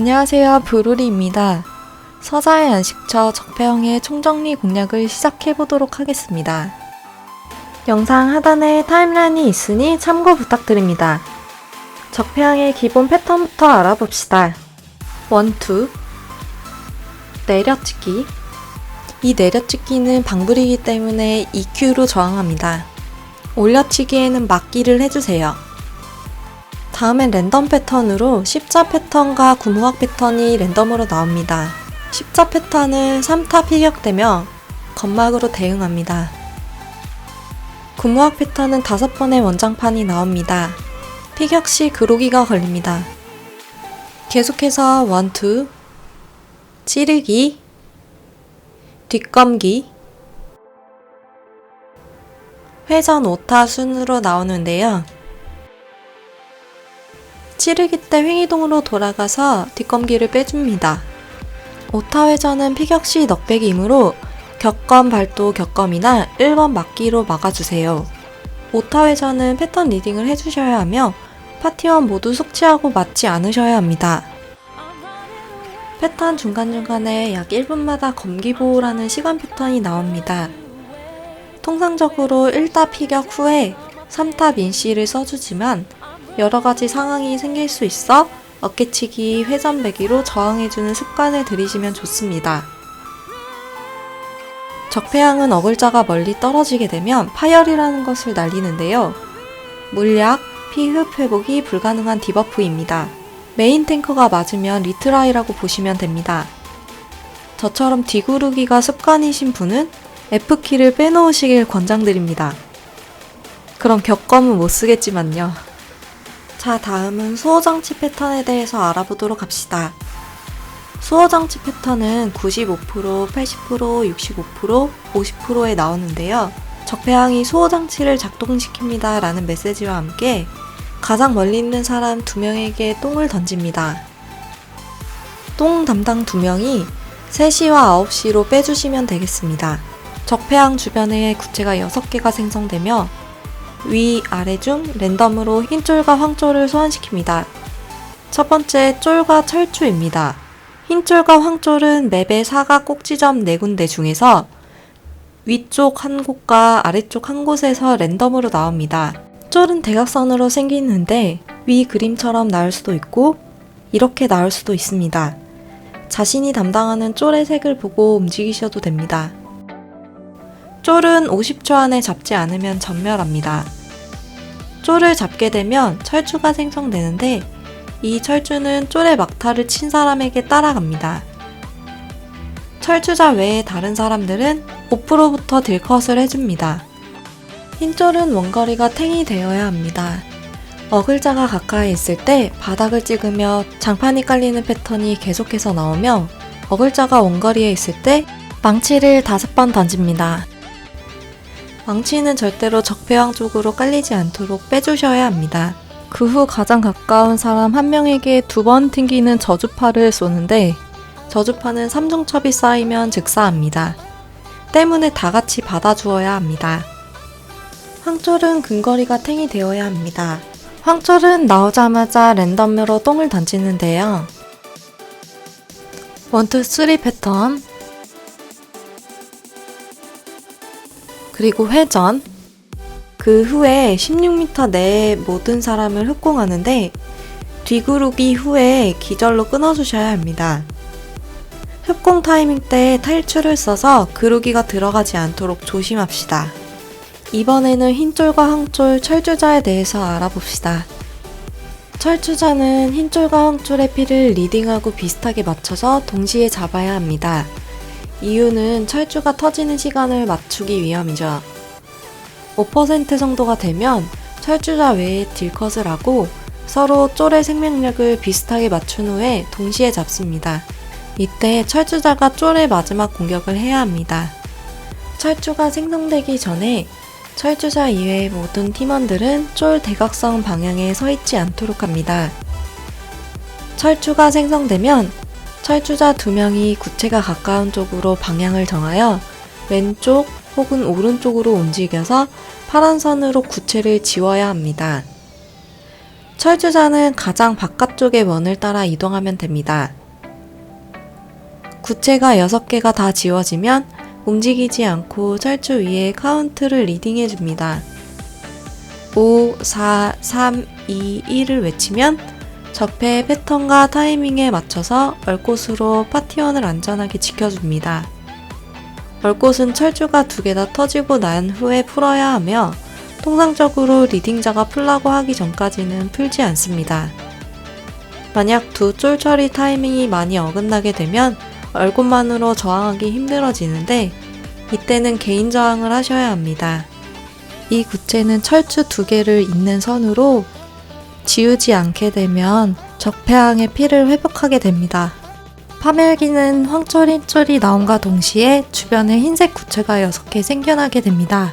안녕하세요. 브루리입니다. 서자의 안식처 적폐형의 총정리 공략을 시작해 보도록 하겠습니다. 영상 하단에 타임라인이 있으니 참고 부탁드립니다. 적폐형의 기본 패턴부터 알아봅시다. 원투 내려찍기 이 내려찍기는 방불이기 때문에 EQ로 저항합니다. 올려치기에는 막기를 해주세요. 다음엔 랜덤 패턴으로 십자 패턴과 구무학 패턴이 랜덤으로 나옵니다. 십자 패턴은 3타 피격되며 건막으로 대응합니다. 구무학 패턴은 5번의 원장판이 나옵니다. 피격 시 그로기가 걸립니다. 계속해서 원투, 찌르기, 뒷검기, 회전 5타 순으로 나오는데요. 찌르기 때 횡이동으로 돌아가서 뒷검기를 빼줍니다. 오타 회전은 피격 시 넉백이므로 격검 발도 격검이나 1번 막기로 막아주세요. 오타 회전은 패턴 리딩을 해주셔야 하며 파티원 모두 숙지하고 맞지 않으셔야 합니다. 패턴 중간중간에 약 1분마다 검기보호라는 시간 패턴이 나옵니다. 통상적으로 1타 피격 후에 3타 민씨를 써주지만 여러 가지 상황이 생길 수 있어 어깨치기, 회전배기로 저항해주는 습관을 들이시면 좋습니다. 적폐양은 어글자가 멀리 떨어지게 되면 파열이라는 것을 날리는데요. 물약, 피흡 회복이 불가능한 디버프입니다. 메인 탱커가 맞으면 리트라이라고 보시면 됩니다. 저처럼 뒤구르기가 습관이신 분은 F키를 빼놓으시길 권장드립니다. 그럼 격검은 못 쓰겠지만요. 자, 다음은 수호장치 패턴에 대해서 알아보도록 합시다. 수호장치 패턴은 95%, 80%, 65%, 50%에 나오는데요. 적폐항이 수호장치를 작동시킵니다 라는 메시지와 함께 가장 멀리 있는 사람 2명에게 똥을 던집니다. 똥 담당 2명이 3시와 9시로 빼주시면 되겠습니다. 적폐항 주변에 구체가 6개가 생성되며 위, 아래 중 랜덤으로 흰 쫄과 황 쫄을 소환시킵니다. 첫 번째 쫄과 철추입니다. 흰 쫄과 황 쫄은 맵의 사각 꼭지점 4군데 중에서 위쪽 한 곳과 아래쪽 한 곳에서 랜덤으로 나옵니다. 쫄은 대각선으로 생기는데 위 그림처럼 나올 수도 있고 이렇게 나올 수도 있습니다. 자신이 담당하는 쫄의 색을 보고 움직이셔도 됩니다. 쫄은 50초 안에 잡지 않으면 전멸합니다. 쫄을 잡게 되면 철주가 생성되는데 이 철주는 쫄의 막타를 친 사람에게 따라갑니다. 철주자 외에 다른 사람들은 5%부터 딜컷을 해줍니다. 흰쫄은 원거리가 탱이 되어야 합니다. 어글자가 가까이 있을 때 바닥을 찍으며 장판이 깔리는 패턴이 계속해서 나오며 어글자가 원거리에 있을 때 망치를 다섯 번 던집니다. 망치는 절대로 적폐왕 쪽으로 깔리지 않도록 빼주셔야 합니다. 그 후 가장 가까운 사람 한 명에게 두 번 튕기는 저주파를 쏘는데 저주파는 3중첩이 쌓이면 즉사합니다. 때문에 다 같이 받아주어야 합니다. 황철은 근거리가 탱이 되어야 합니다. 황철은 나오자마자 랜덤으로 똥을 던지는데요. 1, 2, 3 패턴 그리고 회전 그 후에 16m 내에 모든 사람을 흑공하는데 뒤구르기 후에 기절로 끊어주셔야 합니다. 흑공 타이밍 때 탈출을 써서 그루기가 들어가지 않도록 조심합시다. 이번에는 흰쫄과 황쫄 철주자에 대해서 알아봅시다. 철주자는 흰쫄과 황쫄의 피를 리딩하고 비슷하게 맞춰서 동시에 잡아야 합니다. 이유는 철주가 터지는 시간을 맞추기 위함이죠. 5% 정도가 되면 철주자 외에 딜컷을 하고 서로 쫄의 생명력을 비슷하게 맞춘 후에 동시에 잡습니다. 이때 철주자가 쫄의 마지막 공격을 해야 합니다. 철주가 생성되기 전에 철주자 이외의 모든 팀원들은 쫄 대각선 방향에 서 있지 않도록 합니다. 철주가 생성되면 철주자 두 명이 구체가 가까운 쪽으로 방향을 정하여 왼쪽 혹은 오른쪽으로 움직여서 파란 선으로 구체를 지워야 합니다. 철주자는 가장 바깥쪽의 원을 따라 이동하면 됩니다. 구체가 6개가 다 지워지면 움직이지 않고 철주 위에 카운트를 리딩해 줍니다. 5, 4, 3, 2, 1을 외치면 적폐의 패턴과 타이밍에 맞춰서 얼꽃으로 파티원을 안전하게 지켜줍니다. 얼꽃은 철주가 두 개 다 터지고 난 후에 풀어야 하며 통상적으로 리딩자가 풀라고 하기 전까지는 풀지 않습니다. 만약 두 쫄 처리 타이밍이 많이 어긋나게 되면 얼굴만으로 저항하기 힘들어지는데 이때는 개인 저항을 하셔야 합니다. 이 구체는 철주 두 개를 잇는 선으로 지우지 않게 되면 적폐항의 피를 회복하게 됩니다. 파멸기는 황철 흰철이 나옴과 동시에 주변에 흰색 구체가 6개 생겨나게 됩니다.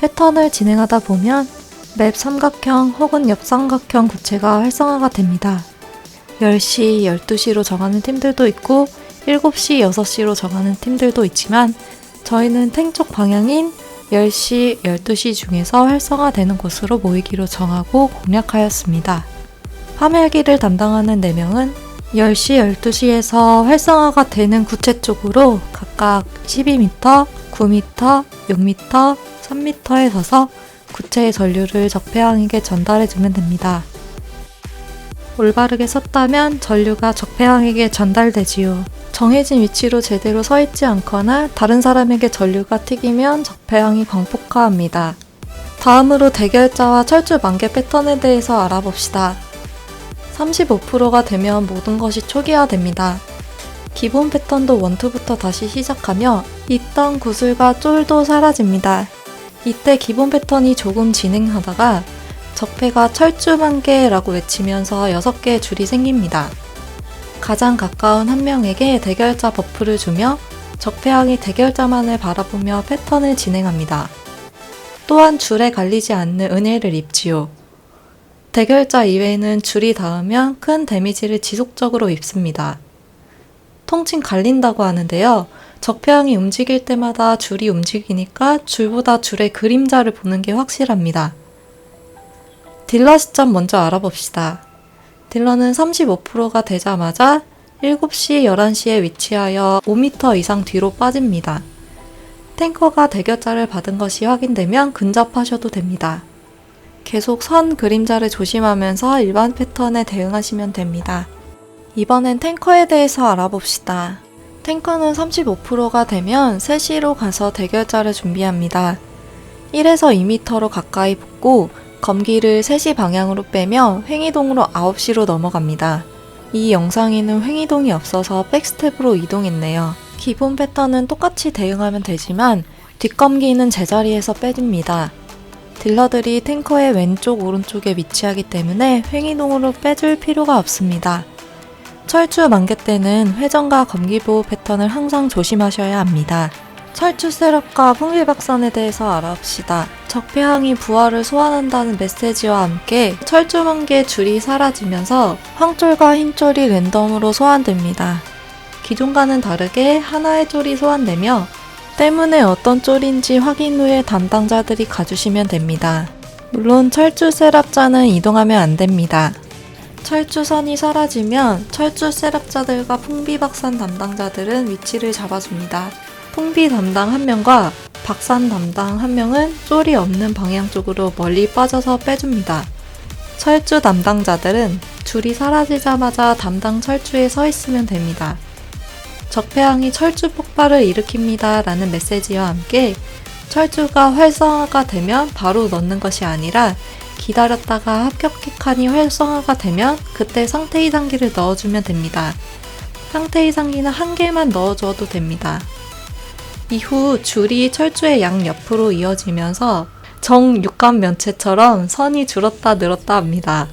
패턴을 진행하다 보면 맵 삼각형 혹은 옆삼각형 구체가 활성화가 됩니다. 10시, 12시로 정하는 팀들도 있고 7시, 6시로 정하는 팀들도 있지만 저희는 탱 쪽 방향인 10시, 12시 중에서 활성화되는 곳으로 모이기로 정하고 공략하였습니다. 파멸기를 담당하는 4명은 10시, 12시에서 활성화가 되는 구체 쪽으로 각각 12m, 9m, 6m, 3m에 서서 구체의 전류를 적폐항에게 전달해주면 됩니다. 올바르게 섰다면 전류가 적폐항에게 전달되지요. 정해진 위치로 제대로 서 있지 않거나 다른 사람에게 전류가 튀기면 적폐항이 광폭화합니다. 다음으로 대결자와 철주 만개 패턴에 대해서 알아봅시다. 35%가 되면 모든 것이 초기화됩니다. 기본 패턴도 원투부터 다시 시작하며 있던 구슬과 쫄도 사라집니다. 이때 기본 패턴이 조금 진행하다가 적폐가 철주 만개라고 외치면서 6개의 줄이 생깁니다. 가장 가까운 한 명에게 대결자 버프를 주며 적폐왕이 대결자만을 바라보며 패턴을 진행합니다. 또한 줄에 갈리지 않는 은혜를 입지요. 대결자 이외에는 줄이 닿으면 큰 데미지를 지속적으로 입습니다. 통칭 갈린다고 하는데요. 적폐왕이 움직일 때마다 줄이 움직이니까 줄보다 줄의 그림자를 보는 게 확실합니다. 딜러 시점 먼저 알아봅시다. 딜러는 35%가 되자마자 7시, 11시에 위치하여 5m 이상 뒤로 빠집니다. 탱커가 대결자를 받은 것이 확인되면 근접하셔도 됩니다. 계속 선 그림자를 조심하면서 일반 패턴에 대응하시면 됩니다. 이번엔 탱커에 대해서 알아봅시다. 탱커는 35%가 되면 3시로 가서 대결자를 준비합니다. 1에서 2m로 가까이 붙고 검기를 3시 방향으로 빼며 횡이동으로 9시로 넘어갑니다. 이 영상에는 횡이동이 없어서 백스텝으로 이동했네요. 기본 패턴은 똑같이 대응하면 되지만 뒷검기는 제자리에서 빼줍니다. 딜러들이 탱커의 왼쪽 오른쪽에 위치하기 때문에 횡이동으로 빼줄 필요가 없습니다. 철주 만개 때는 회전과 검기 보호 패턴을 항상 조심하셔야 합니다. 셋업과 풍비박산에 대해서 알아봅시다. 적폐항이 부활을 소환한다는 메시지와 함께 만개 줄이 사라지면서 황쫄과 흰쫄이 랜덤으로 소환됩니다. 기존과는 다르게 하나의 쫄이 소환되며 때문에 어떤 쫄인지 확인 후에 담당자들이 가주시면 됩니다. 물론 철주 셋업자는 이동하면 안 됩니다. 철주선이 사라지면 철주 셋업자들과 풍비박산 담당자들은 위치를 잡아줍니다. 풍비 담당 한 명과 박산 담당 한 명은 쫄이 없는 방향 쪽으로 멀리 빠져서 빼줍니다. 철주 담당자들은 줄이 사라지자마자 담당 철주에 서 있으면 됩니다. 적폐항이 철주 폭발을 일으킵니다 라는 메시지와 함께 철주가 활성화가 되면 바로 넣는 것이 아니라 기다렸다가 합격해 칸이 활성화가 되면 그때 상태 이상기를 넣어주면 됩니다. 상태 이상기는 한 개만 넣어줘도 됩니다. 이후 줄이 철주의 양 옆으로 이어지면서 정육감 면체처럼 선이 줄었다 늘었다 합니다.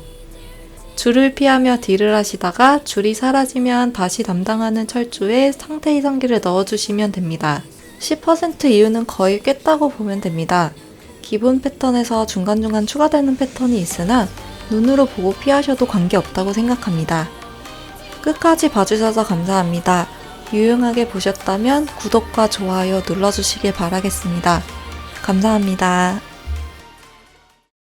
줄을 피하며 딜을 하시다가 줄이 사라지면 다시 담당하는 철주에 상태 이상기를 넣어주시면 됩니다. 10% 이유는 거의 깼다고 보면 됩니다. 기본 패턴에서 중간중간 추가되는 패턴이 있으나 눈으로 보고 피하셔도 관계없다고 생각합니다. 끝까지 봐주셔서 감사합니다. 유용하게 보셨다면 구독과 좋아요 눌러주시길 바라겠습니다. 감사합니다.